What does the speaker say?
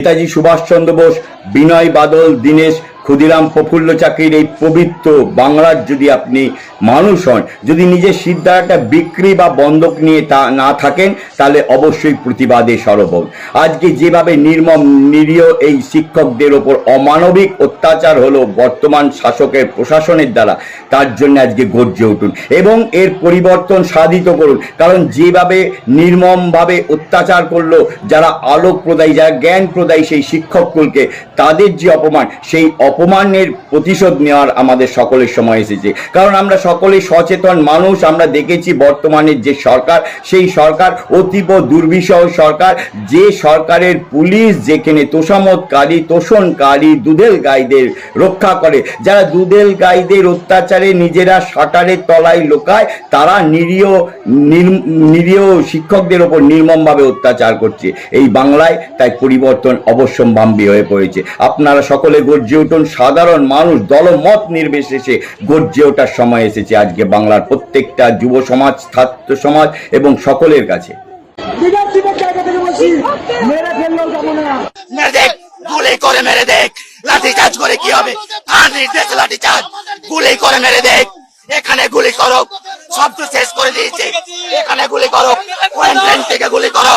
নেতাজি সুভাষচন্দ্র বোস বিনয় বাদল দীনেশ ক্ষুদিরাম প্রফুল্ল চাকরির এই পবিত্র বাংলার যদি আপনি মানুষ হন, যদি নিজের সিদ্ধারটা বিক্রি বা বন্ধক নিয়ে তা না থাকেন, তাহলে অবশ্যই প্রতিবাদে সরব আজকে যেভাবে নির্মম, নিরীহ এই শিক্ষকদের ওপর অমানবিক অত্যাচার হলো বর্তমান শাসকের প্রশাসনের দ্বারা, তার জন্য আজকে গর্জে উঠুন এবং এর পরিবর্তন সাধিত করুন। কারণ যেভাবে নির্মমভাবে অত্যাচার করল, যারা আলোক প্রদায়ী যারা জ্ঞান প্রদায়ী সেই শিক্ষককুলকে, তাদের যে অপমান, সেই অপমানের প্রতিশোধ নেওয়ার আমাদের সকলের সময় এসেছে। কারণ আমরা সকলে সচেতন মানুষ, আমরা দেখেছি বর্তমানের যে সরকার, সেই সরকার অতীব দুর্বিষহ সরকার, যে সরকারের পুলিশ যেখানে তোষামতকারী, তোষণকারী দুধেল গাইদের রক্ষা করে, যারা দুধেল গাইদের অত্যাচারে নিজেরা শাটারের তলায় লোকায়, তারা নিরীহ, নির- নিরীহ শিক্ষকদের ওপর নির্মমভাবে অত্যাচার করছে। এই বাংলায় তাই পরিবর্তন অবশ্যম্ভাবী হয়ে পড়েছে। আপনারা সকলে গর্জে উঠুন। সাধারণ মানুষ দলমত নির্বিশেষে গর্জে ওঠার সময় এসেছে আজকে বাংলার প্রত্যেকটা যুব সমাজ ছাত্র সমাজ এবং সকলের কাছে। বিদ্যার্থীদের জায়গা থেকে বলছি। মেরে ফেললেও যাব না মেরে দেখ গুলি করে মেরে দেখ। লাঠি চার্জ করে কি হবে? আর নির্দেশ লাঠি চার্জ গুলি করে মেরে দেখ। এখানে গুলি করো। সব তো শেষ করে দিয়েছে। এখানে গুলি করো। থেকে গুলি করো।